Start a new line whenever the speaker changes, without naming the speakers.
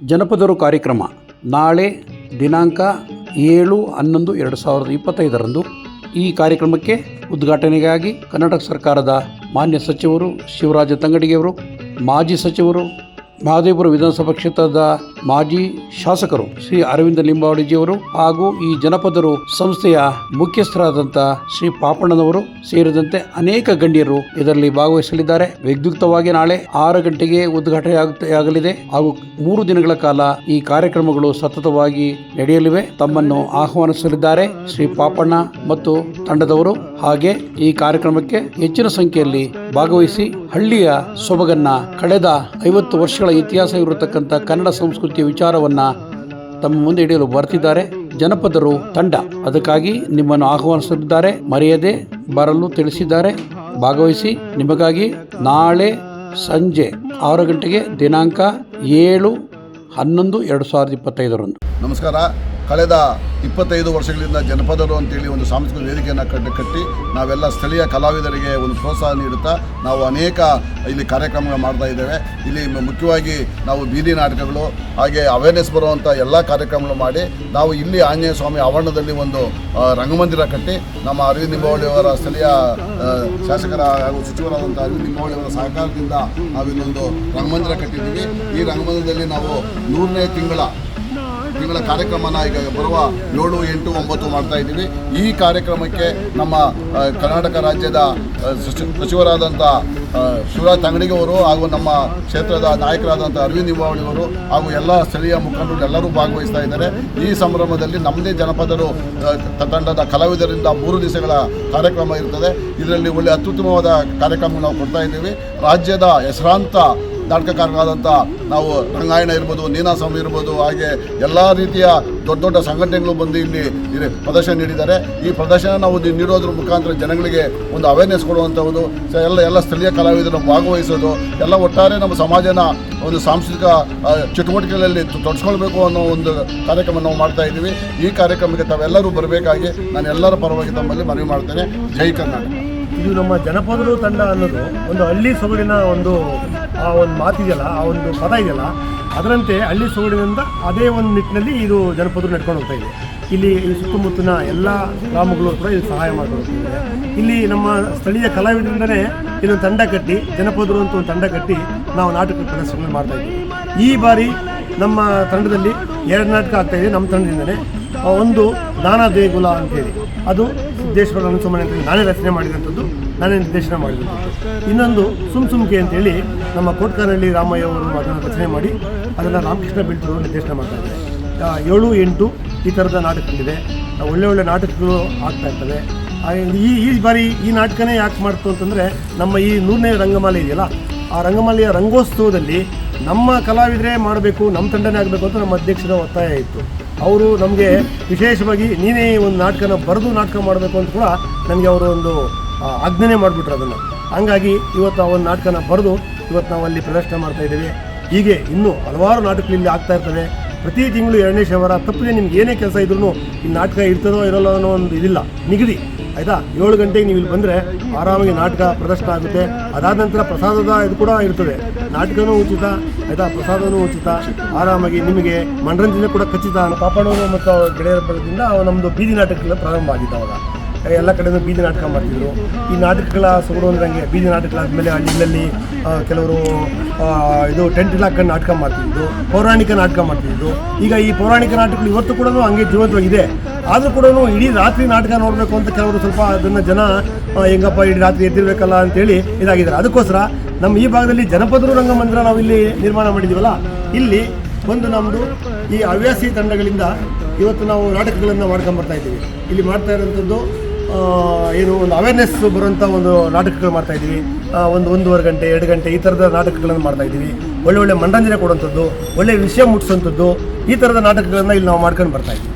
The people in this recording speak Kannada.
ಜನಪದರು ಕಾರ್ಯಕ್ರಮ ನಾಳೆ ದಿನಾಂಕ ಏಳು ಹನ್ನೊಂದು ಎರಡು ಸಾವಿರದ ಇಪ್ಪತ್ತೈದರಂದು ಈ ಕಾರ್ಯಕ್ರಮಕ್ಕೆ ಉದ್ಘಾಟನೆಗಾಗಿ ಕರ್ನಾಟಕ ಸರ್ಕಾರದ ಮಾನ್ಯ ಸಚಿವರು ಶಿವರಾಜ ತಂಗಡಿಗೆಯವರು ಮಾಜಿ ಸಚಿವರು, ಮಹದೇವಪುರ ವಿಧಾನಸಭಾ ಕ್ಷೇತ್ರದ ಮಾಜಿ ಶಾಸಕರು ಶ್ರೀ ಅರವಿಂದ ಲಿಂಬಾವಳಿಜಿಯವರು ಹಾಗೂ ಈ ಜನಪದರು ಸಂಸ್ಥೆಯ ಮುಖ್ಯಸ್ಥರಾದಂಥ ಶ್ರೀ ಪಾಪಣ್ಣನವರು ಸೇರಿದಂತೆ ಅನೇಕ ಗಣ್ಯರು ಇದರಲ್ಲಿ ಭಾಗವಹಿಸಲಿದ್ದಾರೆ. ವಿದ್ಯುಕ್ತವಾಗಿ ನಾಳೆ ಆರು ಗಂಟೆಗೆ ಉದ್ಘಾಟನೆ ಆಗುತ್ತೆ ಆಗಲಿದೆ ಹಾಗೂ ಮೂರು ದಿನಗಳ ಕಾಲ ಈ ಕಾರ್ಯಕ್ರಮಗಳು ಸತತವಾಗಿ ನಡೆಯಲಿವೆ. ತಮ್ಮನ್ನು ಆಹ್ವಾನಿಸಲಿದ್ದಾರೆ ಶ್ರೀ ಪಾಪಣ್ಣ ಮತ್ತು ತಂಡದವರು. ಹಾಗೆ ಈ ಕಾರ್ಯಕ್ರಮಕ್ಕೆ ಹೆಚ್ಚಿನ ಸಂಖ್ಯೆಯಲ್ಲಿ ಭಾಗವಹಿಸಿ ಹಳ್ಳಿಯ ಸೊಬಗನ್ನ ಕಳೆದ ಐವತ್ತು ವರ್ಷಗಳ ಇತಿಹಾಸ ಇರತಕ್ಕಂಥ ಕನ್ನಡ ಸಂಸ್ಕೃತಿಯ ವಿಚಾರವನ್ನ ತಮ್ಮ ಮುಂದೆ ಹಿಡಿಯಲು ಬರ್ತಿದ್ದಾರೆ. ಜನಪದರು ತಂಡ. ಅದಕ್ಕಾಗಿ ನಿಮ್ಮನ್ನು ಆಹ್ವಾನಿಸುತ್ತಿದ್ದಾರೆ. ಮರೆಯದೆ ಬರಲು ತಿಳಿಸಿದ್ದಾರೆ. ಭಾಗವಹಿಸಿ. ನಿಮಗಾಗಿ ನಾಳೆ ಸಂಜೆ ಆರು ಗಂಟೆಗೆ ದಿನಾಂಕ ಏಳು ಹನ್ನೊಂದು ಎರಡು ಸಾವಿರದ ಇಪ್ಪತ್ತೈದರಂದು.
ನಮಸ್ಕಾರ. ಕಳೆದ ಇಪ್ಪತ್ತೈದು ವರ್ಷಗಳಿಂದ ಜನಪದರು ಅಂತೇಳಿ ಒಂದು ಸಾಂಸ್ಕೃತಿಕ ವೇದಿಕೆಯನ್ನು ಕಟ್ಟಿ ಕಟ್ಟಿ ನಾವೆಲ್ಲ ಸ್ಥಳೀಯ ಕಲಾವಿದರಿಗೆ ಒಂದು ಪ್ರೋತ್ಸಾಹ ನೀಡುತ್ತಾ ನಾವು ಅನೇಕ ಇಲ್ಲಿ ಕಾರ್ಯಕ್ರಮಗಳು ಮಾಡ್ತಾ ಇದ್ದೇವೆ. ಇಲ್ಲಿ ಮುಖ್ಯವಾಗಿ ನಾವು ಬೀದಿ ನಾಟಕಗಳು, ಹಾಗೆ ಅವೇರ್ನೆಸ್ ಬರುವಂಥ ಎಲ್ಲ ಕಾರ್ಯಕ್ರಮಗಳು ಮಾಡಿ ನಾವು ಇಲ್ಲಿ ಆಂಜನೇಯ ಸ್ವಾಮಿ ಆವರಣದಲ್ಲಿ ಒಂದು ರಂಗಮಂದಿರ ಕಟ್ಟಿ ನಮ್ಮ ಅರವಿಂದ್ ನಿಂಬಾವಳಿಯವರ ಸ್ಥಳೀಯ ಶಾಸಕರ ಹಾಗೂ ಸಚಿವರಾದಂಥ ಅರವಿಂದ್ ನಿಂಬಾವಳಿಯವರ ಸಹಕಾರದಿಂದ ನಾವಿಲ್ಲೊಂದು ರಂಗಮಂದಿರ ಕಟ್ಟಿದ್ದೀವಿ. ಈ ರಂಗಮಂದಿರದಲ್ಲಿ ನಾವು ನೂರನೇ ತಿಂಗಳ ತಿಂಗಳ ಕಾರ್ಯಕ್ರಮನ ಈಗ ಬರುವ ಏಳು, ಎಂಟು, ಒಂಬತ್ತು ಮಾಡ್ತಾ ಇದ್ದೀವಿ. ಈ ಕಾರ್ಯಕ್ರಮಕ್ಕೆ ನಮ್ಮ ಕರ್ನಾಟಕ ರಾಜ್ಯದ ಸಚಿವರಾದಂಥ ಶಿವರಾಜ್ ತಂಗಡಿಗೆ ಅವರು ಹಾಗೂ ನಮ್ಮ ಕ್ಷೇತ್ರದ ನಾಯಕರಾದಂಥ ಅರವಿಂದ್ ನಿಂಬಾವಳಿಯವರು ಹಾಗೂ ಎಲ್ಲ ಸ್ಥಳೀಯ ಮುಖಂಡರು ಎಲ್ಲರೂ ಭಾಗವಹಿಸ್ತಾ ಇದ್ದಾರೆ. ಈ ಸಂಭ್ರಮದಲ್ಲಿ ನಮ್ಮದೇ ಜನಪದರು ತಂಡದ ಕಲಾವಿದರಿಂದ ಮೂರು ದಿವಸಗಳ ಕಾರ್ಯಕ್ರಮ ಇರ್ತದೆ. ಇದರಲ್ಲಿ ಒಳ್ಳೆ ಅತ್ಯುತ್ತಮವಾದ ಕಾರ್ಯಕ್ರಮ ನಾವು ಕೊಡ್ತಾ ಇದ್ದೀವಿ. ರಾಜ್ಯದ ಹೆಸರಾಂತ ನಾಟಕಕಾರರಾದಂಥ ನಾವು ರಂಗಾಯಣ ಇರ್ಬೋದು ನೀನಾಸ್ವಾಮಿ ಇರ್ಬೋದು, ಹಾಗೆ ಎಲ್ಲ ರೀತಿಯ ದೊಡ್ಡ ದೊಡ್ಡ ಸಂಘಟನೆಗಳು ಬಂದು ಇಲ್ಲಿ ಪ್ರದರ್ಶನ ನೀಡಿದ್ದಾರೆ. ಈ ಪ್ರದರ್ಶನ ನಾವು ನೀಡೋದ್ರ ಮುಖಾಂತರ ಜನಗಳಿಗೆ ಒಂದು ಅವೇರ್ನೆಸ್ ಕೊಡುವಂಥದ್ದು ಎಲ್ಲ ಎಲ್ಲ ಸ್ಥಳೀಯ ಕಲಾವಿದರು ಭಾಗವಹಿಸೋದು, ಎಲ್ಲ ಒಟ್ಟಾರೆ ನಮ್ಮ ಸಮಾಜನ ಒಂದು ಸಾಂಸ್ಕೃತಿಕ ಚಟುವಟಿಕೆಗಳಲ್ಲಿ ತೊಡಸ್ಕೊಳ್ಬೇಕು ಅನ್ನೋ ಒಂದು ಕಾರ್ಯಕ್ರಮ ನಾವು ಮಾಡ್ತಾ ಇದ್ದೀವಿ. ಈ ಕಾರ್ಯಕ್ರಮಕ್ಕೆ ತಾವೆಲ್ಲರೂ ಬರಬೇಕಾಗಿ ನಾನು ಎಲ್ಲರ ಪರವಾಗಿ ತಮ್ಮಲ್ಲಿ ಮನವಿ ಮಾಡ್ತೇನೆ. ಜೈ ಕರ್ನಾಟಕ.
ಇದು ನಮ್ಮ ಜನಪದರು ತಂಡ ಅನ್ನೋದು ಒಂದು ಹಳ್ಳಿ ಸೊಗಡಿನ ಒಂದು ಆ ಒಂದು ಮಾತಿದೆಯಲ್ಲ ಆ ಒಂದು ಪದ ಇದೆಯಲ್ಲ ಅದರಂತೆ ಹಳ್ಳಿ ಸೊಗಡಿನಿಂದ ಅದೇ ಒಂದು ನಿಟ್ಟಿನಲ್ಲಿ ಇದು ಜನಪದರು ನಡ್ಕೊಂಡು ಹೋಗ್ತಾ ಇದೆ. ಇಲ್ಲಿ ಈ ಸುತ್ತಮುತ್ತಲಿನ ಎಲ್ಲ ಗ್ರಾಮಗಳು ಕೂಡ ಇದು ಸಹಾಯ ಮಾಡ್ಕೊಂಡು ಹೋಗ್ತಿದ್ದಾರೆ ಇಲ್ಲಿ ನಮ್ಮ ಸ್ಥಳೀಯ ಕಲಾವಿದರಿಂದನೇ ಇದೊಂದು ತಂಡ ಕಟ್ಟಿ ಜನಪದರು ಅಂತ ಒಂದು ತಂಡ ಕಟ್ಟಿ ನಾವು ನಾಟಕ ಪ್ರದರ್ಶನ ಮಾಡ್ತಾ ಇದ್ದೀವಿ. ಈ ಬಾರಿ ನಮ್ಮ ತಂಡದಲ್ಲಿ ಎರಡು ನಾಟಕ ಆಗ್ತಾ ಇದೆ ನಮ್ಮ ತಂಡದಿಂದನೇ ಆ, ಒಂದು ದಾನ ದೇಗುಲ ಅಂತೇಳಿ. ಅದು ಸಿದ್ದೇಶ್ವರ ಅನುಸಮನೆ ಅಂತೇಳಿ ನಾನೇ ರಚನೆ ಮಾಡಿದಂಥದ್ದು, ನಾನೇ ನಿರ್ದೇಶನ ಮಾಡಿದಂಥದ್ದು. ಇನ್ನೊಂದು ಸುಮ್ ಸುಮ್ಕೆ ಅಂತೇಳಿ ನಮ್ಮ ಕೋಟ್ಕನಹಳ್ಳಿ ರಾಮಯ್ಯ ಅವರು ಅದನ್ನು ರಚನೆ ಮಾಡಿ ಅದನ್ನು ರಾಮಕೃಷ್ಣ ಬಿಲ್ಟರು ನಿರ್ದೇಶನ ಮಾಡ್ತಾ ಇದ್ದಾರೆ. ಏಳು, ಎಂಟು ಈ ಥರದ ನಾಟಕಗಳಿದೆ ಒಳ್ಳೆ ಒಳ್ಳೆ ನಾಟಕಗಳು ಆಗ್ತಾ ಇರ್ತವೆ. ಈ ಈ ಬಾರಿ ಈ ನಾಟಕನೇ ಯಾಕೆ ಮಾಡ್ತು ಅಂತಂದರೆ ನಮ್ಮ ಈ ನೂರನೇ ರಂಗಮಾಲೆ ಇದೆಯಲ್ಲ, ಆ ರಂಗಮಾಲೆಯ ರಂಗೋತ್ಸವದಲ್ಲಿ ನಮ್ಮ ಕಲಾವಿದರೇ ಮಾಡಬೇಕು, ನಮ್ಮ ತಂಡನೇ ಆಗಬೇಕು ಅಂತ ನಮ್ಮ ಅಧ್ಯಕ್ಷರ ಒತ್ತಾಯ ಇತ್ತು. ಅವರು ನಮಗೆ ವಿಶೇಷವಾಗಿ ನೀನೇ ಒಂದು ನಾಟಕನ ಬರೆದು ನಾಟಕ ಮಾಡಬೇಕು ಅಂತ ಕೂಡ ನಮಗೆ ಅವರು ಒಂದು ಆಜ್ಞೆ ಮಾಡಿಬಿಟ್ರು ಅದನ್ನು. ಹಂಗಾಗಿ ಇವತ್ತು ಆ ಒಂದು ನಾಟಕನ ಬರೆದು ಇವತ್ತು ನಾವು ಅಲ್ಲಿ ಪ್ರದರ್ಶನ ಮಾಡ್ತಾ ಇದ್ದೀವಿ. ಹೀಗೆ ಇನ್ನೂ ಹಲವಾರು ನಾಟಕಗಳು ಇಲ್ಲಿ ಆಗ್ತಾ ಇರ್ತವೆ. ಪ್ರತಿ ತಿಂಗಳು ಎರಡನೇ ಶನಿವಾರ ತಪ್ಪದೆ, ನಿಮ್ಗೆ ಏನೇ ಕೆಲಸ ಇದ್ರೂ ಈ ನಾಟಕ ಇರ್ತದೋ ಇರೋಲ್ಲ ಅನ್ನೋ ಒಂದು ಇದಿಲ್ಲ. ನಿಗದಿ, ಆಯಿತಾ? ಏಳು ಗಂಟೆಗೆ ನೀವು ಇಲ್ಲಿ ಬಂದರೆ ಆರಾಮಾಗಿ ನಾಟಕ ಪ್ರದರ್ಶನ ಆಗುತ್ತೆ. ಅದಾದ ನಂತರ ಪ್ರಸಾದದ ಇದು ಕೂಡ ಇರ್ತದೆ. ನಾಟಕನೂ ಉಚಿತ, ಆಯಿತಾ? ಪ್ರಸಾದನೂ ಉಚಿತ. ಆರಾಮಾಗಿ ನಿಮಗೆ ಮನರಂಜನೆ ಕೂಡ ಖಚಿತ. ಪಾಪಣ್ಣ ಮತ್ತು ಗೆಳೆಯರ ಬರೋದ್ರಿಂದ ನಮ್ಮದು ಬೀದಿ ನಾಟಕ ಪ್ರಾರಂಭ ಆಗಿತ್ತು ಅವಾಗ. ಎಲ್ಲ ಕಡೆಯೂ ಬೀದಿ ನಾಟಕ ಮಾಡ್ತಿದ್ರು. ಈ ನಾಟಕಗಳ ಸುಗಡು ಅಂದಂಗೆ ಬೀದಿ ನಾಟಕಗಳಾದಮೇಲೆ ಹಳ್ಳಿಗಳಲ್ಲಿ ಆ, ಕೆಲವರು ಇದು ಟೆಂಟ್ ಹಾಕೊಂಡು ನಾಟಕ ಮಾಡ್ತಿದ್ದು ಪೌರಾಣಿಕ ನಾಟಕ ಮಾಡ್ತಿದ್ರು. ಈಗ ಈ ಪೌರಾಣಿಕ ನಾಟಕಗಳು ಇವತ್ತು ಕೂಡ ಹಂಗೆ ಜೀವಂತವಾಗಿದೆ. ಆದರೂ ಕೂಡ ಇಡೀ ರಾತ್ರಿ ನಾಟಕ ನೋಡಬೇಕು ಅಂತ ಕೆಲವರು ಸ್ವಲ್ಪ ಅದನ್ನು ಜನ ಹೆಂಗಪ್ಪ ಇಡೀ ರಾತ್ರಿ ಎದ್ದಿರಬೇಕಲ್ಲ ಅಂತೇಳಿ ಇದಾಗಿದ್ದಾರೆ. ಅದಕ್ಕೋಸ್ಕರ ನಮ್ಮ ಈ ಭಾಗದಲ್ಲಿ ಜನಪದರು ರಂಗಮಂದಿರ ನಾವು ಇಲ್ಲಿ ನಿರ್ಮಾಣ ಮಾಡಿದ್ದೀವಲ್ಲ ಇಲ್ಲಿ ಒಂದು ನಮ್ಮದು ಈ ಹವ್ಯಾಸಿ ತಂಡಗಳಿಂದ ಇವತ್ತು ನಾವು ನಾಟಕಗಳನ್ನು ಮಾಡ್ಕೊಂಬರ್ತಾ ಇದ್ದೀವಿ. ಇಲ್ಲಿ ಮಾಡ್ತಾ ಇರೋಂಥದ್ದು ಏನು ಒಂದು ಅವೇರ್ನೆಸ್ ಬರುವಂಥ ಒಂದು ನಾಟಕಗಳು ಮಾಡ್ತಾ ಇದ್ದೀವಿ. ಆ, ಒಂದು ಒಂದೂವರೆ ಗಂಟೆ ಎರಡು ಗಂಟೆ ಈ ಥರದ ನಾಟಕಗಳನ್ನು ಮಾಡ್ತಾ ಇದ್ದೀವಿ. ಒಳ್ಳೆ ಒಳ್ಳೆ ಮನರಂಜನೆ ಕೊಡುವಂಥದ್ದು ಒಳ್ಳೆ ವಿಷಯ ಮುಟ್ಟಿಸುವಂಥದ್ದು ಈ ಥರದ ನಾಟಕಗಳನ್ನು ಇಲ್ಲಿ ನಾವು ಮಾಡ್ಕೊಂಡು ಬರ್ತಾ ಇದ್ದೀವಿ.